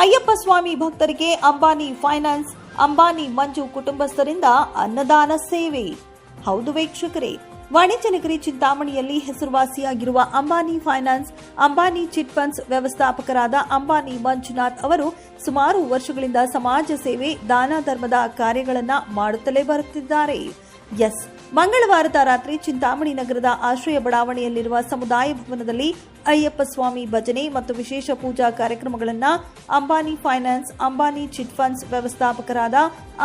ಅಯ್ಯಪ್ಪ ಸ್ವಾಮಿ ಭಕ್ತರಿಗೆ ಅಂಬಾನಿ ಫೈನಾನ್ಸ್, ಅಂಬಾನಿ ಮಂಜು ಕುಟುಂಬಸ್ಥರಿಂದ ಅನ್ನದಾನ ಸೇವೆ. ಹೌದು ವೀಕ್ಷಕರೇ, ವಾಣಿಜ್ಯ ನಗರಿ ಚಿಂತಾಮಣಿಯಲ್ಲಿ ಹೆಸರುವಾಸಿಯಾಗಿರುವ Ambani finance, Ambani chit funds ವ್ಯವಸ್ಥಾಪಕರಾದ Ambani Manjunath ಅವರು ಸುಮಾರು ವರ್ಷಗಳಿಂದ ಸಮಾಜ ಸೇವೆ, ದಾನ ಧರ್ಮದ ಕಾರ್ಯಗಳನ್ನು ಮಾಡುತ್ತಲೇ ಬರುತ್ತಿದ್ದಾರೆ. ಎಸ್ ಮಂಗಳವಾರದ ರಾತ್ರಿ ಚಿಂತಾಮಣಿ ನಗರದ ಆಶ್ರಯ ಬಡಾವಣೆಯಲ್ಲಿರುವ ಸಮುದಾಯ ಭವನದಲ್ಲಿ ಅಯ್ಯಪ್ಪ ಸ್ವಾಮಿ ಭಜನೆ ಮತ್ತು ವಿಶೇಷ ಪೂಜಾ ಕಾರ್ಯಕ್ರಮಗಳನ್ನು Ambani finance, Ambani chit funds ವ್ಯವಸ್ಥಾಪಕರಾದ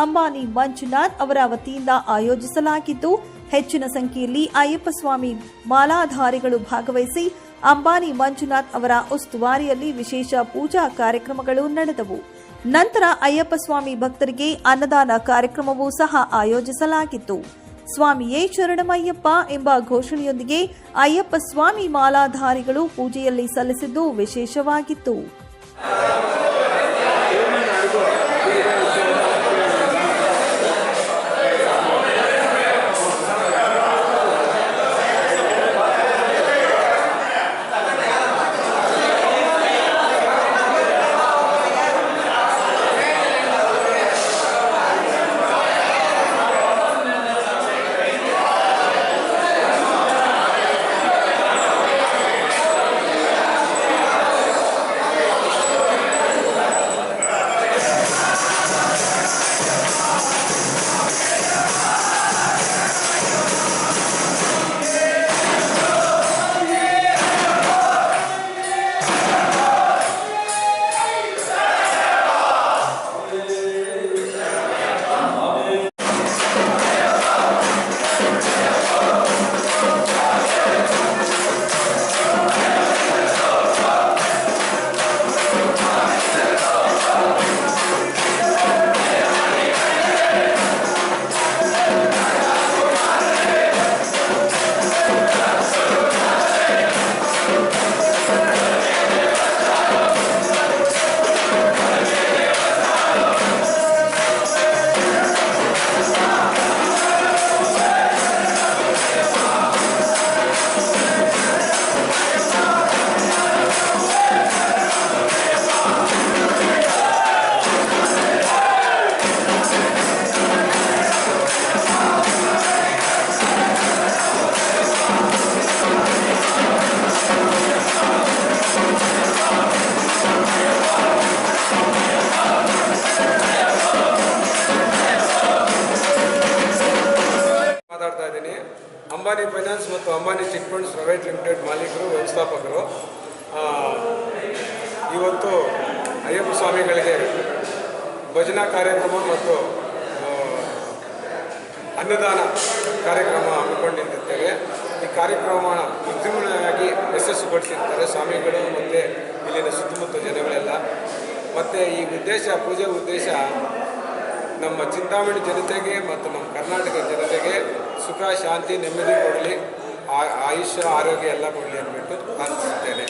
Ambani Manjunath ಅವರ ವತಿಯಿಂದ ಆಯೋಜಿಸಲಾಗಿದ್ದು, ಹೆಚ್ಚಿನ ಸಂಖ್ಯೆಯಲ್ಲಿ ಅಯ್ಯಪ್ಪ ಸ್ವಾಮಿ ಮಾಲಾಧಾರಿಗಳು ಭಾಗವಹಿಸಿ ಅಂಬಾನಿ ಮಂಜುನಾಥ್ ಅವರ ಉಸ್ತುವಾರಿಯಲ್ಲಿ ವಿಶೇಷ ಪೂಜಾ ಕಾರ್ಯಕ್ರಮಗಳು ನಡೆದವು. ನಂತರ ಅಯ್ಯಪ್ಪ ಸ್ವಾಮಿ ಭಕ್ತರಿಗೆ ಅನ್ನದಾನ ಕಾರ್ಯಕ್ರಮವೂ ಸಹ ಆಯೋಜಿಸಲಾಗಿತ್ತು. ಸ್ವಾಮಿಯೇ ಶರಣಮಯ್ಯಪ್ಪ ಎಂಬ ಘೋಷಣೆಯೊಂದಿಗೆ ಅಯ್ಯಪ್ಪ ಸ್ವಾಮಿ ಮಾಲಾಧಾರಿಗಳು ಪೂಜೆಯಲ್ಲಿ ಸಲ್ಲಿಸಿದ್ದು ವಿಶೇಷವಾಗಿತ್ತು. ಅಂಬಾನಿ ಫೈನಾನ್ಸ್ ಮತ್ತು Ambani chit funds private limited ಮಾಲೀಕರು, ವ್ಯವಸ್ಥಾಪಕರು ಇವತ್ತು ಅಯ್ಯಪ್ಪ ಸ್ವಾಮಿಗಳಿಗೆ ಭಜನಾ ಕಾರ್ಯಕ್ರಮ ಮತ್ತು ಅನ್ನದಾನ ಕಾರ್ಯಕ್ರಮ ಹಮ್ಮಿಕೊಂಡಿದ್ದೇವೆ. ಈ ಕಾರ್ಯಕ್ರಮ ವಿಜೃಂಭಣೆಯಾಗಿ ಯಶಸ್ಸುಗೊಳಿಸಿರ್ತಾರೆ ಸ್ವಾಮಿಗಳು ಮತ್ತು ಇಲ್ಲಿನ ಸುತ್ತಮುತ್ತ ಜನಗಳೆಲ್ಲ. ಮತ್ತು ಈ ಉದ್ದೇಶ, ಪೂಜೆ ಉದ್ದೇಶ ನಮ್ಮ ಚಿಂತಾಮಣಿ ಜನತೆಗೆ ಮತ್ತು ನಮ್ಮ ಕರ್ನಾಟಕ ಜನತೆಗೆ ಸುಖ, ಶಾಂತಿ, ನೆಮ್ಮದಿ ಕೊಡಲಿ. ಆಯುಷ್ಯ, ಆರೋಗ್ಯ ಎಲ್ಲ ಕೊಡಲಿ ಅಂದ್ಬಿಟ್ಟು ಪ್ರಾರ್ಥಿಸುತ್ತೇನೆ